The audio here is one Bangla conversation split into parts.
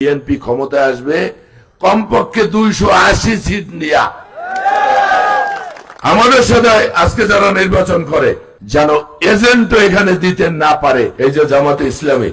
বিএনপি ক্ষমতায় আসবে কমপক্ষে দুইশো আশি সিট নিয়া। আমাদের সাথে আজকে যারা নির্বাচন করে যেন এজেন্টও এখানে দিতে না পারে এই যে জামাতে ইসলামী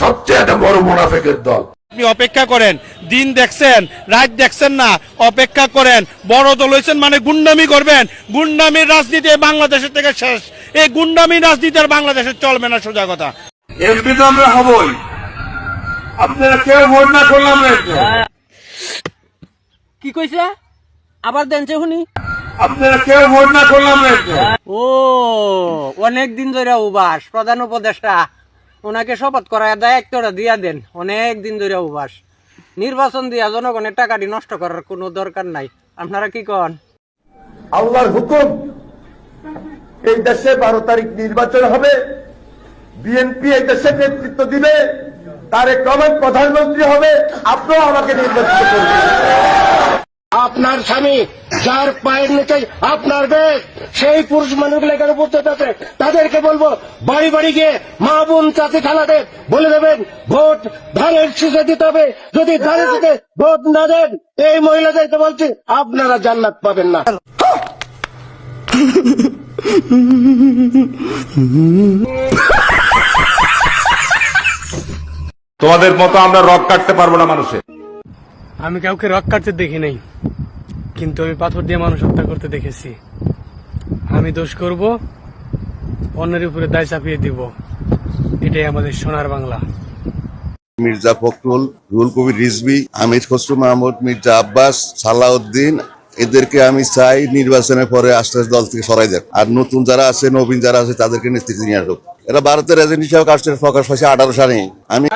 সবচেয়ে একটা বড় মুনাফেকের দল। আপনি অপেক্ষা করেন দিন দেখছেন রাত দেখছেন না অপেক্ষা করেন বড় দল হয়েছেন মানে গুন্ডামি করবেন। গুন্ডামির রাজনীতি বাংলাদেশের থেকে শেষ। এই গুন্ডামি রাজনীতি আর বাংলাদেশে চলবে না সোজা কথা। এমপি তো আমরা হবই। আপনারা কেউ ভোট না করলাম কি কইছে? আবার দেন শুনি। আপনারা কেউ ভোট না করলাম ও অনেক দিন ধরে উবাস প্রধান উপদেষ্টা। ওনাকে শপথ করায় দায়িত্বটা দিয়া দেন। অনেক দিন ধরে উবাস। নির্বাচন দিয়া জনগণের টাকাটি নষ্ট করার কোনো দরকার নাই। আপনারা কি কন? আল্লাহর হুকুম এই দেশে বারো তারিখ নির্বাচন হবে। বিএনপি এই দেশে নেতৃত্ব দিবে। তারেক রহমান প্রধানমন্ত্রী হবে আপনিও আমাকে নির্বাচিত করবেন। আপনার স্বামী যার পায়ের নিচে আপনার বেশ সেই পুরুষ মানুষগুলো এখানে উপস্থিত আছে তাদেরকে বলব বাড়ি বাড়ি গিয়ে মা বোন চাচি খালাদের বলে দেবেন ভোট ধানের শীষে দিতে হবে যদি ধানের শীষে ভোট না দেন এই মহিলাদেরকে বলছি আপনারা জান্নাত পাবেন না। তোমাদের মতো আমরা রক কাটতে পারব না মানুষের। আমি কাউকে রক কাটতে দেখি নাই কিন্তু আমি পাথর দিয়ে মানুষ হত্যা করতে দেখেছি। আমি দোষ করব অন্যের উপরে দায় চাপিয়ে দিব। এটাই আমাদের সোনার বাংলা। মির্জা ফখরুল রুহুল কবির রিজভি আমির খসরু মাহমুদ মির্জা আব্বাস সালাউদ্দিন এদেরকে আমি চাই নির্বাচনের পরে আস্তে আস্তে দল থেকে সরাই দেখ আর নতুন যারা আছে নবীন যারা আছে তাদেরকে নেতৃত্ব নিয়ে আসুক। এরা ভারতের এজেন্ট হিসাবে কাজটা প্রকাশ পাইছে আঠারো সালে। আমি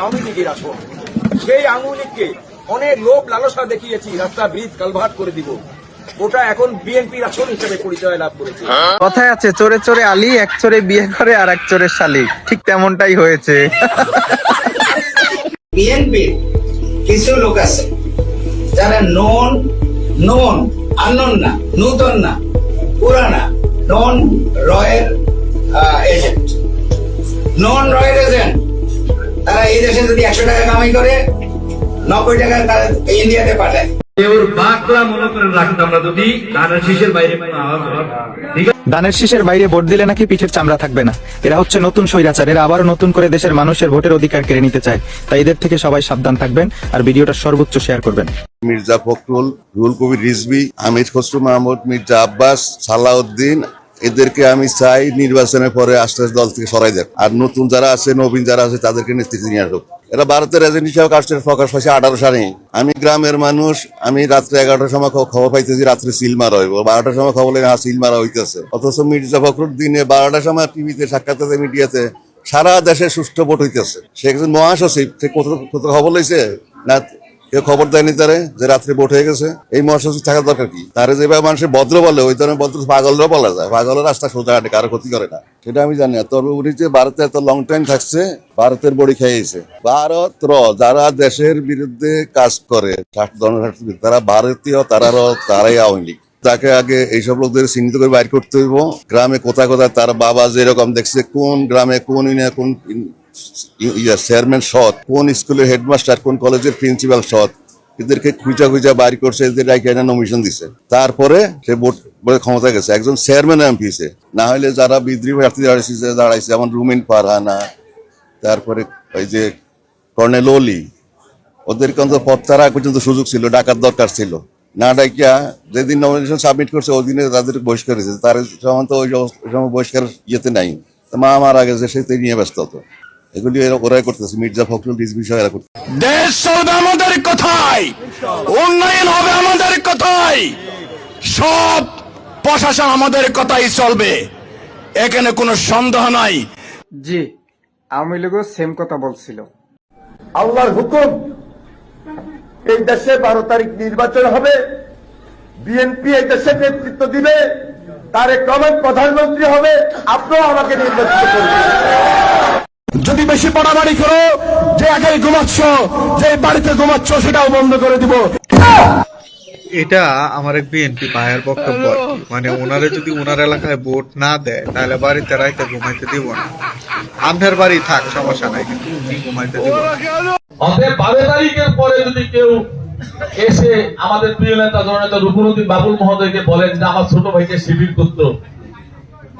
আওয়ামী লীগের আসন সেই আওয়ামী লীগকে অনেক লোভ লালসা দেখিয়েছি রাস্তা ব্রিজ কালভার্ট করে দিব। ওটা এখন বিএনপির আসন হিসেবে পরিচয় লাভ করেছে। কথায় আছে চোরে চোরে আলী এক চোরে বিয়ে করে আর এক চোরের শালি ঠিক তেমনটাই হয়েছে। বিএনপির কিছু লোক আছে যারা নন নন আনন না নূতন না পুরানা নন রয়ের এজেন্ট। নন রয়ের এজেন্ট তারা এই দেশে যদি একশো টাকা কামাই করে নব্বই টাকা তারা ইন্ডিয়াতে পাঠায়। দানের শীষের বাইরে ভোট দিলে নাকি পিঠের চামড়া থাকবে না। এরা হচ্ছে নতুন স্বৈরাচার এরা আবারও নতুন করে দেশের মানুষের ভোটের অধিকার কেড়ে নিতে চায়। তাই এদের থেকে সবাই সাবধান থাকবেন আর ভিডিওটা সর্বোচ্চ শেয়ার করবেন। মির্জা ফখরুল রুহুল কবির রিজভি আমির খসরু মাহমুদ মির্জা আব্বাস সালাউদ্দিন এদেরকে আমি চাই নির্বাচনের পরে আস্তে আস্তে দল থেকে সরাই দেখ আর নতুন যারা আছে, নবীন যারা আছে, তাদেরকে নেতৃত্ব নিয়ে আসুক। এরা ভারতের এজেন্ট হিসাবে কাজটা প্রকাশ পাইছে আঠারো সালে। আমি গ্রামের মানুষ, আমি রাত্রে এগারোটার সময় খবর পাইতেছি, রাত্রে সিল মারা হইব। বারোটার সময় খবর হ্যাঁ সিল মারা হইতেছে। অথচ মির্জা ফখরুল দিনে বারোটার সময় টিভিতে সাক্ষাৎকারে মিডিয়াতে। সারা দেশে সুষ্ঠু ভোট হইতেছে। সে একজন মহাসচিব, সে কত কত খবর লইছে? না কেউ খবর দেয়নি তারে যে রাত্রে ভোট হয়ে গেছে। এই মহাসচিব থাকার দরকার কি? তারে যেভাবে মানুষের ভদ্র বলে, ওই ধরনের ভদ্র পাগলরা বলা যায়। পাগলের রাস্তা সোজা হাঁটে, কারও ক্ষতি করে না। সেটা আমি জানি না। তবে উনি যে ভারতে এত লং টাইম থাকছে, ভারতের বড়ি খেয়েছে। ভারত র, যারা দেশের বিরুদ্ধে কাজ করে তারা ভারতীয় তারারও তারাই আওয়ামী লীগ। তাকে আগে এইসব লোকদের চিহ্নিত করে বাইর করতে হইব। গ্রামে কোথায় কোথায় তার বাবা যেরকম দেখছে, কোন গ্রামে কোন ইউনিয়ন কোন চেয়ারম্যান সৎ। কোন স্কুলের হেডমাস্টার কোন কলেজের প্রিন্সিপাল সৎ? এদেরকে খুঁজা খুঁজা বাইর করছে, এদের নমিশন দিছে। তারপরে সে ভোট ভোটে ক্ষমতা গেছে। একজন চেয়ারম্যান এমপি সে না হলে যারা বিদ্রোহী প্রার্থী দাঁড়াইছে দাঁড়াইছে, যেমন রুমিন ফারহানা, তারপরে ওই যে কর্নেল ওলি ওদেরকে অন্তত পথ আগ পর্যন্ত সুযোগ ছিল ডাকার দরকার ছিল। না ডাকিয়া যেদিন নমিনেশন সাবমিট করছে, ওই দিনে তাদের বহিষ্কার হয়েছে। তার সময় তো ওই সময় বহিষ্কার ইয়েতে নাই। মা মারা গেছে, সে তো নিয়ে ব্যস্ত হতো এগুলি এরা- ওরাই করতেছে মির্জা ফখরুল রিজভি সহ এরা করতেছে। দেশ চলবে আমাদের কথাই উন্নয়ন হবে আমাদের কথাই সব প্রশাসন আমাদের কথাই চলবে। এখানে কোনো সন্দেহ নাই। জি আওয়ামী লীগও সেম কথা বলছিল। আল্লাহর হুকুম এই দেশে বারো তারিখ নির্বাচন হবে। বিএনপি এই দেশে নেতৃত্ব দিবে। তারেক রহমান প্রধানমন্ত্রী হবে। আপনিও আমাকে নির্বাচিত করবেন। যদি বেশি পড়াবাড়ি করো যে একাই ঘুমাচ্ছ যে বাড়িতে ঘুমাচ্ছ সেটাও বন্ধ করে দিব। এটা আমার এক বিএনপি ভাইয়ের বক্তব্য মানে ওনারে যদি ওনার এলাকায় ভোট না দেয় তাহলে বাড়িতে রাইতে ঘুমাইতে দিব না। আপনার বাড়ি থাক সমস্যা নাই কিন্তু উনি ঘুমাইতে দিব অতএব বারো তারিখের পরে যদি কেউ এসে আমাদের প্রিয় নেতা জননেতা রুকুনুদ্দিন বাবুল মহোদয়কে বলেন যে আমার ছোট ভাইকে শিবির করতো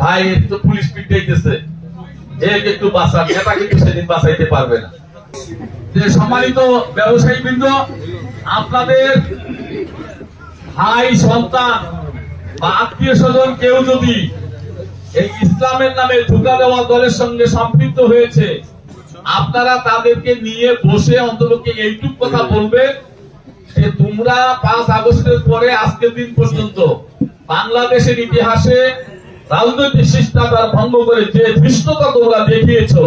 ভাই একটু পুলিশ পিটাইতেছে বাঁচান নেতা কিন্তু সেদিন বাঁচাইতে পারবে না। যে সম্মানিত ব্যবসায়ী বৃন্দ আপনাদের ভাই, সন্তান বা আত্মীয় স্বজন কেউ যদি এই ইসলামের নামে ঢুকা দেওয়া দলের সঙ্গে সম্পৃক্ত হয়েছে, আপনারা তাদেরকে নিয়ে বসে অন্ততকে এইটুক কথা বলবেন যে তোমরা পাঁচ আগস্টের পরে আজকের দিন পর্যন্ত বাংলাদেশের ইতিহাসে রাজনৈতিক শিষ্টাচার ভঙ্গ করে যে ধৃষ্টতা তোমরা দেখিয়েছো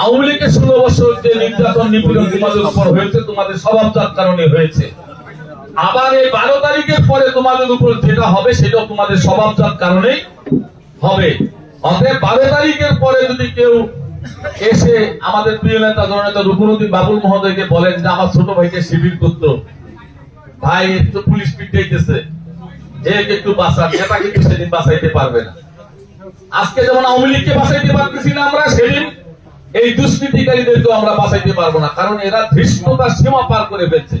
আওয়ামী লীগের ষোলো বছর যে নির্যাতন নিপীড়ন তোমাদের উপর হয়েছে তোমাদের স্বভাবজাত কারণে হয়েছে। আবার এই বারো তারিখের পরে তোমাদের উপর যেটা হবে সেটাও তোমাদের স্বভাবজাত কারণেই হবে। অতএব বারো তারিখের পরে যদি কেউ এসে আমাদের প্রিয় নেতা জননেতা রুকুনুদ্দিন বাবুল মহোদয়কে বলেন যে আমার ছোট ভাইকে শিবির করতো ভাই একটু পুলিশ পিটাইতেছে একে একটু বাঁচান নেতা কিন্তু সেদিন বাঁচাইতে পারবে না। আজকে যেমন আওয়ামী লীগকে বাঁচাইতে পারতেছি না আমরা সেদিন এই দুষ্কৃতিকারীদেরকেও আমরা বাঁচাইতে পারব না কারণ এরা ধৃষ্টতার সীমা পার করে ফেলছে।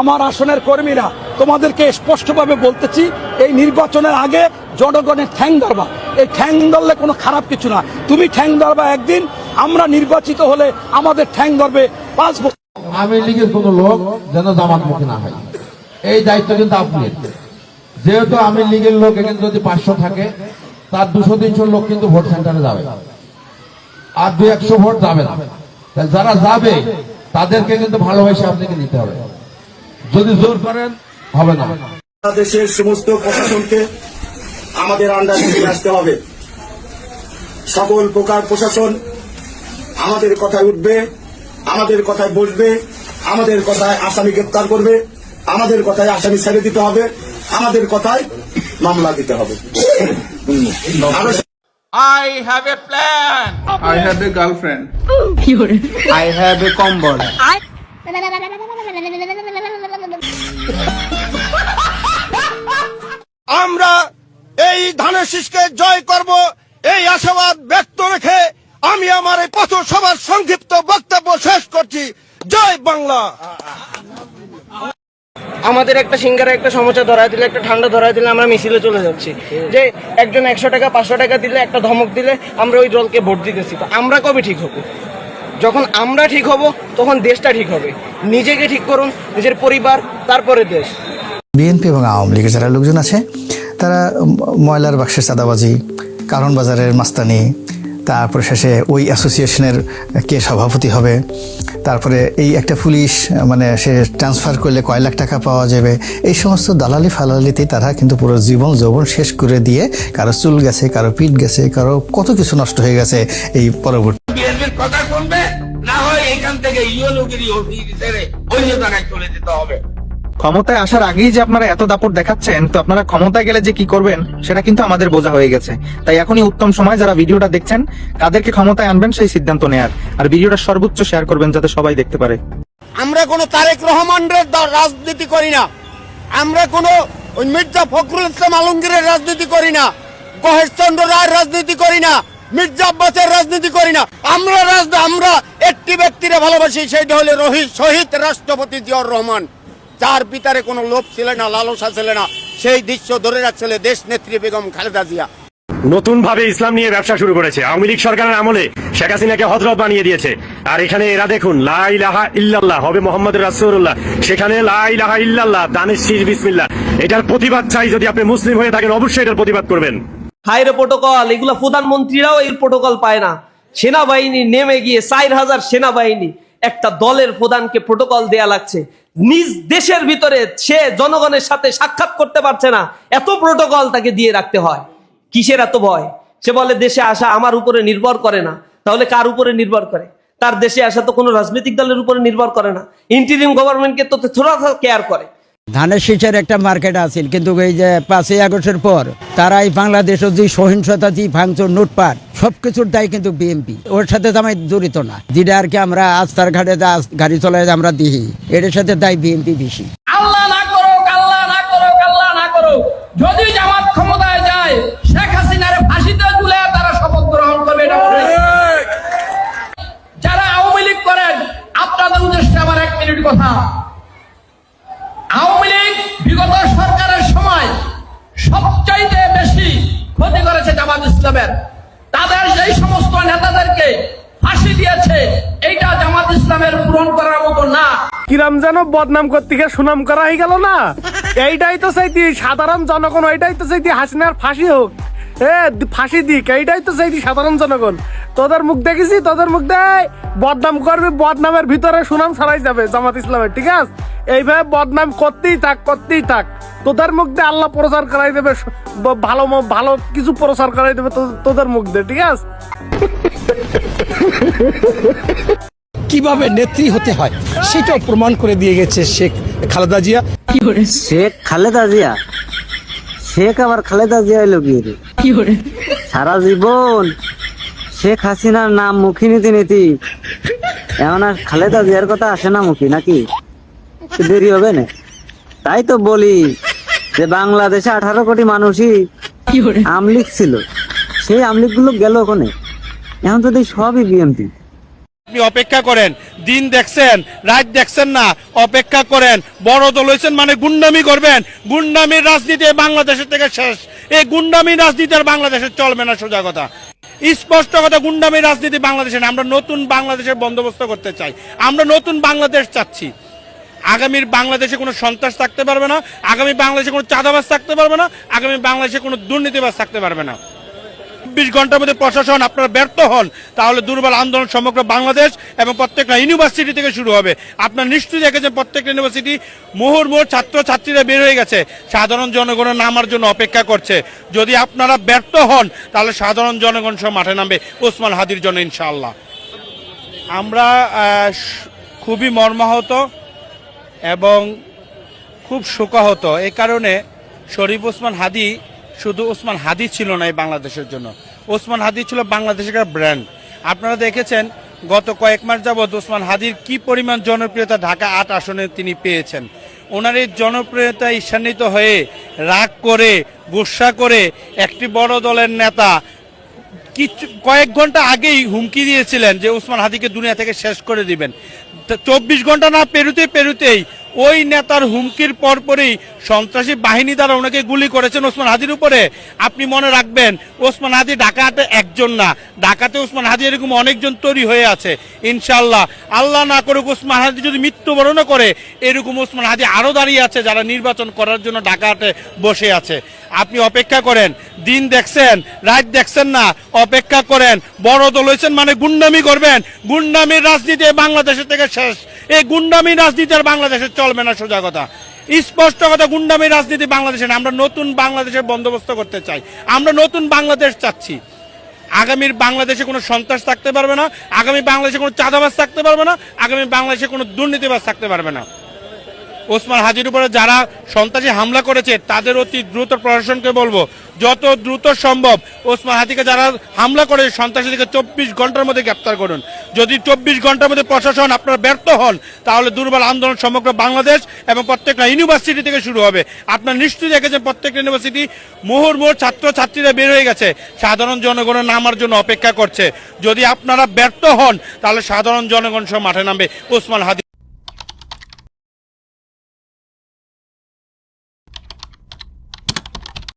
আমার আসনের কর্মীরা তোমাদেরকে স্পষ্টভাবে বলতেছি এই নির্বাচনের আগে জনগণের ঠ্যাং ধরবা। এই ঠ্যাং ধরলে কোনো খারাপ কিছু না। তুমি ঠ্যাং ধরবা একদিন আমরা নির্বাচিত হলে আমাদের ঠ্যাং ধরবে পাঁচ বছর। আওয়ামী লীগের কোন লোক যেন জামাত মুখী না হয়। এই দায়িত্ব কিন্তু আপনি যেহেতু আওয়ামী লীগের লোক, এখানে যদি পাঁচশো থাকে, তার দুশো তিনশো লোক কিন্তু ভোট সেন্টারে যাবে। আর দু একশো ভোট যাবে না। যারা যাবে, তাদেরকে কিন্তু ভালোবাসে আপনাকে নিতে হবে। যদি জোর করেন, হবে না। বাংলাদেশের সমস্ত প্রশাসনকে আমাদের আন্ডারে নিয়ে আসতে হবে। সকল প্রকার প্রশাসন আমাদের কথায় উঠবে, আমাদের কথায় বসবে, আমাদের কথায় আসামি গ্রেপ্তার করবে, আমাদের কথায় আসামি ছেড়ে দিতে হবে। আমাদের কথায় মামলা দিতে হবে। I have a plan. I have a girlfriend. I have a কম্বল আমরা এই ধানের শীষকে জয় করব এই আশাবাদ ব্যক্ত রেখে আমি আমার এই পথ সভার সংক্ষিপ্ত বক্তব্য শেষ করছি। জয় বাংলা। আমাদের একটা সিঙ্গারে, একটা সমস্যা ধরায় দিলে, একটা ঠান্ডা ধরায় দিলে আমরা মিছিলে চলে যাচ্ছি। যে একজন একশো টাকা, পাঁচশো টাকা দিলে, একটা ধমক দিলে আমরা ওই দলকে ভোট দিতেছি। তো আমরা কবে ঠিক হব? যখন আমরা ঠিক হব, তখন দেশটা ঠিক হবে। নিজেকে ঠিক করুন, নিজের পরিবার, তারপরে দেশ। বিএনপি এবং আওয়ামী লীগের যারা লোকজন আছে, তারা ময়লার বাক্সের চাঁদাবাজি, কারণ বাজারের মাস্তানি, তারপরে শেষে ওই অ্যাসোসিয়েশনের কে সভাপতি হবে তারপরে এই একটা পুলিশ মানে সে ট্রান্সফার করলে কয় লাখ টাকা পাওয়া যাবে, এই সমস্ত দালালি ফালালিতে তারা কিন্তু পুরো জীবন যৌবন শেষ করে দিয়ে কারও চুল গেছে, কারও পিঠ গেছে, কারও কত কিছু নষ্ট হয়ে গেছে এই পরবর্তী কথা শুনবে? না হয় এখান থেকে ইউনুগিরি ওই জায়গায় চলে যেতে হবে। ক্ষমতায় আসার আগেই যে আপনারা এত দাপট দেখাচ্ছেন, তো আপনারা ক্ষমতায় গেলে যে কি করবেন, সেটা কিন্তু আমাদের বোঝা হয়ে গেছে। তাই এখনই উত্তম সময় যারা ভিডিওটা দেখছেন কাদেরকে ক্ষমতায় আনবেন সেই সিদ্ধান্ত নেয়ার। আর ভিডিওটা সর্বোচ্চ শেয়ার করবেন যাতে সবাই দেখতে পারে। আমরা কোনো তারেক রহমানের রাজনীতি করি না। আমরা কোনো মির্জা ফখরুল ইসলাম আলমগীরের রাজনীতি করি না। গহেশ চন্দ্র রায়ের রাজনীতি করি না। মির্জা আব্বাসের রাজনীতি করি না। আমরা রাজনীতি আমরা একটি ব্যক্তিরে ভালোবাসি, সেইটা হলে রোহিত শহীদ রাষ্ট্রপতি জিয়াউর রহমান। যার পিতারে কোনো লোভ ছিল না লালসা ছিল না সেই দৃশ্য ধরে রাখছিল দেশ নেত্রী বেগম খালেদা জিয়া। নতুন ভাবে ইসলাম নিয়ে ব্যবসা শুরু করেছে। আওয়ামী লীগ সরকারের আমলে শেখ হাসিনাকে হজরত বানিয়ে দিয়েছে। আর এখানে এরা দেখুন লা ইল্লাল্লাহ হবে মোহাম্মদ রাসূলুল্লাহ। সেখানে লা ইলাহা ইল্লাল্লাহ দানের শীষ বিসমিল্লাহ। এটার প্রতিবাদ চাই যদি আপনি মুসলিম হয়ে থাকেন অবশ্যই এটার প্রতিবাদ করবেন। হাইরে প্রোটোকল এগুলো প্রধানমন্ত্রীরাও এই প্রোটোকল পায় না। সেনাবাহিনী নেমে গিয়ে চার হাজার সেনাবাহিনী একটা দলের প্রধানকে প্রোটোকল দেয়া লাগছে। নিজ দেশের ভিতরে সে জনগণের সাথে সাক্ষাৎ করতে পারছে না। এত প্রোটোকল তাকে দিয়ে রাখতে হয়। কিসের এত ভয়? সে বলে, দেশে আসা আমার উপরে নির্ভর করে না। তাহলে কার উপরে নির্ভর করে? তার দেশে আসা তো কোনো রাজনৈতিক দলের উপরে নির্ভর করে না। ইন্টারিম গভর্নমেন্টকে তো থোড়া কেয়ার করে। ধানের শীষের একটা মার্কেট আছিল, কিন্তু এই যে পাঁচই আগস্টের পর তারা এই বাংলাদেশের যে সহিংসতা, যে ভাঙচুর, লুটপাট, সবকিছুর দায় কিন্তু বিএনপি ওর সাথে তো আমি জড়িত না। যেটা আর কি আমরা আস্তার ঘাটে গাড়ি চলায় আমরা দিই এটার সাথে দায় বিএনপি বেশি। কথা। সবচাইতে বেশি ক্ষতি করেছে জামাত ইসলামের। তাদের যেই সমস্ত নেতাদেরকে ফাঁসি দিয়েছে, এইটা জামাত ইসলামের পূরণ করার মতো না। কিরাম যেন বদনাম করতে গিয়ে সুনাম করা হয়ে গেল না? এইটাই তো চাইতি সাধারণ জনগণ এইটাই তো চাইতি হাসিনার ফাঁসি হোক। এ, ফাঁসি দিক, এইটাই তো চাইতি সাধারণ জনগণ। তোদের মুখ দেখেছি, তোদের মুখ দেয় বদনাম করবি, বদনামের ভিতরে সুনাম ছাড়াই যাবে জামাত ইসলামের, ঠিক আছে? এইভাবে বদনাম করতেই থাক করতেই থাক। তোদের মুখ দিয়ে আল্লাহ প্রচার করাই দেবে ভালো ম- ভালো কিছু প্রচার করাই দেবে তো- তোদের মুখ দিয়ে ঠিক আছে? কীভাবে নেত্রী হতে হয় সেটাও প্রমাণ করে দিয়ে গেছে শেখ খালেদা জিয়া। শেখ খালেদা জিয়া? শেখ আবার খালেদা জিয়া এলো কি সারা জীবন শেখ হাসিনার নাম মুখী নীতি নীতি। এমন আর খালেদা জিয়ার কথা আসে না মুখী নাকি? দেরি হবে না। তাই তো বলি যে বাংলাদেশে আঠারো কোটি মানুষই আমলিক ছিল। সেই আমলিকগুলো গেল ওখানে এখন তো সবই বিএমপি আপনি অপেক্ষা করেন দিন দেখছেন রাত দেখছেন না অপেক্ষা করেন। বড় দল হয়েছেন মানে গুন্ডামি করবেন। গুন্ডামির রাজনীতি বাংলাদেশের থেকে শেষ। এই গুন্ডামি রাজনীতি আর বাংলাদেশে চলবে না সোজা কথা। স্পষ্ট কথা গুন্ডামি রাজনীতি বাংলাদেশে আমরা নতুন বাংলাদেশের বন্দোবস্ত করতে চাই। আমরা নতুন বাংলাদেশ চাচ্ছি। আগামীর বাংলাদেশে কোনো সন্ত্রাস থাকতে পারবে না, আগামী বাংলাদেশে কোনো চাঁদাবাজ থাকতে পারবে না, আগামী বাংলাদেশে কোনো দুর্নীতিবাজ থাকতে পারবে না। চব্বিশ ঘণ্টার মধ্যে প্রশাসন আপনারা ব্যর্থ হন, তাহলে দুর্বল আন্দোলন সমগ্র বাংলাদেশ এবং প্রত্যেকটা ইউনিভার্সিটি থেকে শুরু হবে। আপনার নিশ্চয়ই দেখেছেন প্রত্যেকটা ইউনিভার্সিটি মুহুর মুহুর ছাত্র ছাত্রীরা বের হয়ে গেছে, সাধারণ জনগণের নামার জন্য অপেক্ষা করছে। যদি আপনারা ব্যর্থ হন, তাহলে সাধারণ জনগণ সব মাঠে নামবে, ওসমান হাদির জন্য ইনশাআল্লাহ। আমরা খুবই মর্মাহত। এবং খুব শোকাহত। এ কারণে শরীফ ওসমান হাদি শুধু ওসমান হাদি ছিল না এই বাংলাদেশের জন্য। ওসমান হাদি ছিল বাংলাদেশের একটা ব্র্যান্ড আপনারা দেখেছেন, গত কয়েক মাস যাবৎ ওসমান হাদির কি পরিমাণ জনপ্রিয়তা ঢাকা আট আসনে তিনি পেয়েছেন। ওনার এই জনপ্রিয়তা ঈর্ষান্বিত হয়ে, রাগ করে, গুসা করে একটি বড় দলের নেতা কিছু, কয়েক ঘণ্টা আগেই হুমকি দিয়েছিলেন যে ওসমান হাদিকে দুনিয়া থেকে শেষ করে দিবেন। চব্বিশ ঘণ্টা না পেরুতে পেরুতেই ওই নেতার হুমকির পরপরই সন্ত্রাসী বাহিনী দ্বারা ওনাকে গুলি করেছেন ওসমান হাদির উপরে। আপনি মনে রাখবেন, ওসমান হাদি ঢাকাতে একজন না। ঢাকাতে ওসমান হাদি এরকম অনেকজন তৈরি হয়ে আছে ইনশাল্লাহ আল্লাহ না করুক, ওসমান হাদি যদি মৃত্যুবরণও করে, এরকম ওসমান হাদি আরও দাঁড়িয়ে আছে যারা নির্বাচন করার জন্য ঢাকাতে বসে আছে। আপনি অপেক্ষা করেন। দিন দেখছেন, রাত দেখছেন না, অপেক্ষা করেন। বড় দল হয়েছেন মানে গুন্ডামি করবেন। গুন্ডামির রাজনীতি বাংলাদেশের থেকে শেষ। এই গুন্ডামি রাজনীতি আর বাংলাদেশে চলবে না, সোজা কথা। স্পষ্ট কথা, গুন্ডামি রাজনীতি বাংলাদেশে। আমরা নতুন বাংলাদেশের বন্দোবস্ত করতে চাই। আমরা নতুন বাংলাদেশ চাচ্ছি। আগামীর বাংলাদেশে কোনো সন্ত্রাস থাকতে পারবে না। আগামী বাংলাদেশে কোনো চাঁদাবাজ থাকতে পারবে না। আগামী বাংলাদেশে কোনো দুর্নীতিবাজ থাকতে পারবে না। ওসমান হাজির উপরে যারা সন্ত্রাসী হামলা করেছে, তাদের অতি দ্রুত প্রশাসনকে বলব, যত দ্রুত সম্ভব ওসমান হাতিকে যারা হামলা করে সন্ত্রাসীদেরকে চব্বিশ ঘণ্টার মধ্যে গ্রেপ্তার করুন। যদি চব্বিশ ঘণ্টার মধ্যে প্রশাসন আপনারা ব্যর্থ হন, তাহলে দুর্বল আন্দোলন সমগ্র বাংলাদেশ এবং প্রত্যেকটা ইউনিভার্সিটি থেকে শুরু হবে। আপনার নিশ্চয়ই দেখেছেন প্রত্যেকটা ইউনিভার্সিটি মুহুর মুহুর ছাত্র ছাত্রীরা বের হয়ে গেছে, সাধারণ জনগণের নামার জন্য অপেক্ষা করছে। যদি আপনারা ব্যর্থ হন, তাহলে সাধারণ জনগণ সব মাঠে নামবে, ওসমান হাদি